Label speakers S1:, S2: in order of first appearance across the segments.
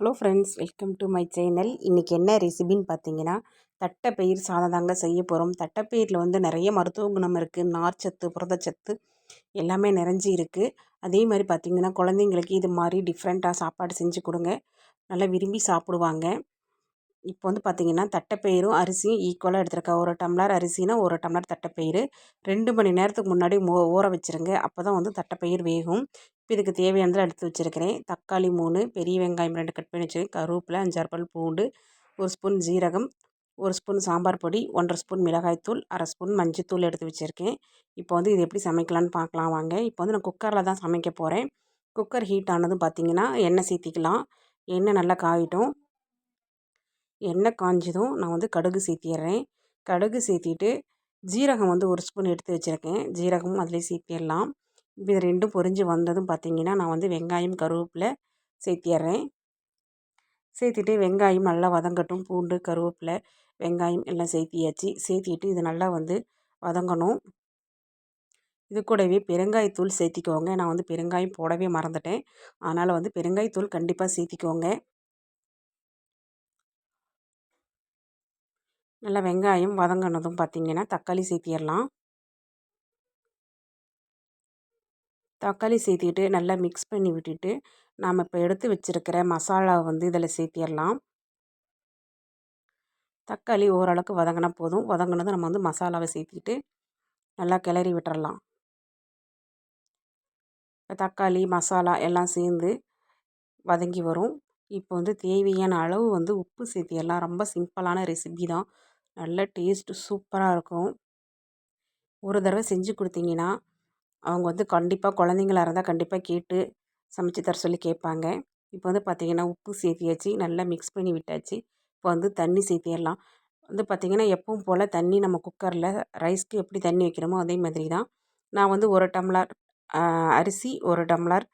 S1: Hello friends welcome to my channel. இன்றைக்கி என்ன ரெசிபின்னு பார்த்தீங்கன்னா தட்டைப்பயிர் சாதம் தாங்க செய்ய போகிறோம் தட்டைப்பயிரில் வந்து நிறைய மருத்துவ குணம் இருக்குது நார்ச்சத்து புரதச்சத்து எல்லாமே நிறைஞ்சி இருக்குது அதே மாதிரி பார்த்திங்கன்னா குழந்தைங்களுக்கு இது மாதிரி டிஃப்ரெண்ட்டாக சாப்பாடு செஞ்சு கொடுங்க. நல்லா விரும்பி சாப்பிடுவாங்க. இப்போ வந்து பார்த்திங்கன்னா தட்டைப்பயிரும் அரிசியும் ஈக்குவலாக எடுத்துருக்கேன். ஒரு டம்ளர் அரிசினா ஒரு டம்ளர் தட்டைப்பயிறு. ரெண்டு மணி நேரத்துக்கு முன்னாடி மோ ஊற வச்சுருங்க. அப்போ தான் வந்து தட்டைப்பயிர் வேகும். இப்போ இதுக்கு தேவையானதில் எடுத்து வச்சுருக்கிறேன். தக்காளி மூணு பெரிய வெங்காயம் ரெண்டு கட் பண்ணி வச்சுருக்கேன். கருவேப்பிலை அஞ்சாறு பல் பூண்டு ஒரு ஸ்பூன் ஜீரகம் ஒரு ஸ்பூன் சாம்பார் பொடி ஒன்றரை ஸ்பூன் மிளகாய்த்தூள் அரை ஸ்பூன் மஞ்சத்தூள் எடுத்து வச்சுருக்கேன். இப்போ வந்து இது எப்படி சமைக்கலான்னு பார்க்கலாம் வாங்க. இப்போ வந்து நான் குக்கரில் தான் சமைக்க போகிறேன் குக்கர் ஹீட் ஆனதும் பார்த்திங்கன்னா எண்ணெய் சேர்த்திக்கலாம் எண்ணெய் நல்லா காயிட்டும். எண்ணெய் காஞ்சதும் நான் வந்து கடுகு சேர்த்திடுறேன் கடுகு சேர்த்திட்டு ஜீரகம் வந்து ஒரு ஸ்பூன் எடுத்து வச்சுருக்கேன். ஜீரகமும் அதிலே சேர்த்திடலாம் இது ரெண்டும் பொரிஞ்சு வந்ததும் பார்த்திங்கன்னா நான் வந்து வெங்காயம் கருவேப்பிலை சேர்த்திடுறேன் சேர்த்திட்டு வெங்காயம் நல்லா வதங்கட்டும். பூண்டு கருவேப்பிலை வெங்காயம் எல்லாம் சேர்த்தியாச்சு சேர்த்திட்டு இது நல்லா வந்து வதங்கணும். இது கூடவே பெருங்காயத்தூள் சேர்த்திக்கோங்க நான் வந்து பெருங்காயம் போடவே மறந்துட்டேன். அதனால் வந்து பெருங்காயத்தூள் கண்டிப்பாக சேர்த்திக்கோங்க நல்லா வெங்காயம் வதங்கினதும் பார்த்திங்கன்னா தக்காளி சேர்த்திடலாம் தக்காளி சேர்த்திட்டு நல்லா மிக்ஸ் பண்ணி விட்டுட்டு நாம் இப்போ எடுத்து வச்சுருக்கிற மசாலா வந்து இதில் சேர்த்திடலாம். தக்காளி ஓரளவுக்கு வதங்கினா போதும். வதங்கினதும் நம்ம வந்து மசாலாவை சேர்த்திட்டு நல்லா கிளறி விட்டுறலாம். இப்போ தக்காளி மசாலா எல்லாம் சேர்ந்து வதங்கி வரும். இப்போ வந்து தேவையான அளவு வந்து உப்பு சேர்த்திடலாம். ரொம்ப சிம்பிளான ரெசிபி தான். நல்ல டேஸ்ட்டு சூப்பராக இருக்கும். ஒரு தடவை செஞ்சு கொடுத்தீங்கன்னா அவங்க வந்து கண்டிப்பாக குழந்தைங்களா இருந்தால் கண்டிப்பாக கேட்டு சமைச்சு தர சொல்லி கேட்பாங்க. இப்போ வந்து பார்த்திங்கன்னா உப்பு சேர்த்தியாச்சு நல்லா மிக்ஸ் பண்ணி விட்டாச்சு. இப்போ வந்து தண்ணி சேர்த்திடலாம். வந்து பார்த்திங்கன்னா எப்பவும் போல் தண்ணி நம்ம குக்கரில் ரைஸ்க்கு எப்படி தண்ணி வைக்கிறோமோ அதே மாதிரி தான். நான் வந்து ஒரு டம்ளர் அரிசி ஒரு டம்ளர்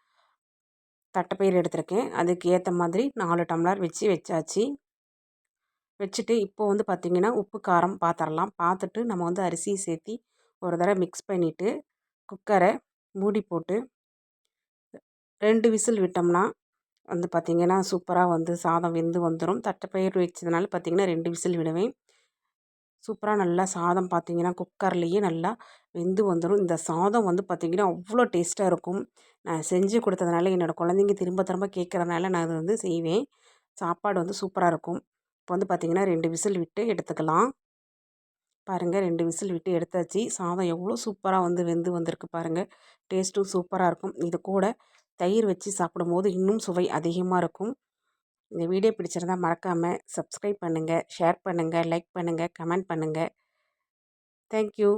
S1: தட்டைப்பயிறு எடுத்திருக்கேன். அதுக்கு ஏற்ற மாதிரி நாலு டம்ளர் வச்சு வச்சாச்சு. வச்சுட்டு இப்போ வந்து பார்த்திங்கன்னா உப்பு காரம் பார்த்துடலாம் பார்த்துட்டு நம்ம வந்து அரிசியை சேர்த்தி ஒரு தடவை மிக்ஸ் பண்ணிவிட்டு குக்கரை மூடி போட்டு ரெண்டு விசில் விட்டோம்னா வந்து பார்த்திங்கன்னா சூப்பராக வந்து சாதம் வெந்து வந்துடும் தட்டைப்பயிர் வச்சதுனால பார்த்திங்கன்னா ரெண்டு விசில் விடுவேன். சூப்பராக நல்லா சாதம் பார்த்திங்கன்னா குக்கர்லேயே நல்லா வெந்து வந்துடும் இந்த சாதம் வந்து பார்த்திங்கன்னா அவ்வளோ டேஸ்ட்டாக இருக்கும். நான் செஞ்சு கொடுத்ததுனால என்னோடய குழந்தைங்க திரும்ப திரும்ப கேட்குறதுனால நான் அதை வந்து செய்வேன். சாப்பாடு வந்து சூப்பராக இருக்கும். இப்போ வந்து பார்த்திங்கன்னா ரெண்டு விசில் விட்டு எடுத்துக்கலாம். பாருங்கள் ரெண்டு விசில் விட்டு எடுத்தாச்சு. சாதம் எவ்வளோ சூப்பராக வந்து வெந்து வந்திருக்கு பாருங்கள் டேஸ்ட்டும் சூப்பராக இருக்கும். இது கூட தயிர் வச்சு சாப்பிடும்போது இன்னும் சுவை அதிகமாக இருக்கும். இந்த வீடியோ பிடிச்சிருந்தால் மறக்காமல் சப்ஸ்கிரைப் பண்ணுங்கள் ஷேர் பண்ணுங்கள் லைக் பண்ணுங்கள் கமெண்ட் பண்ணுங்கள் தேங்க்யூ.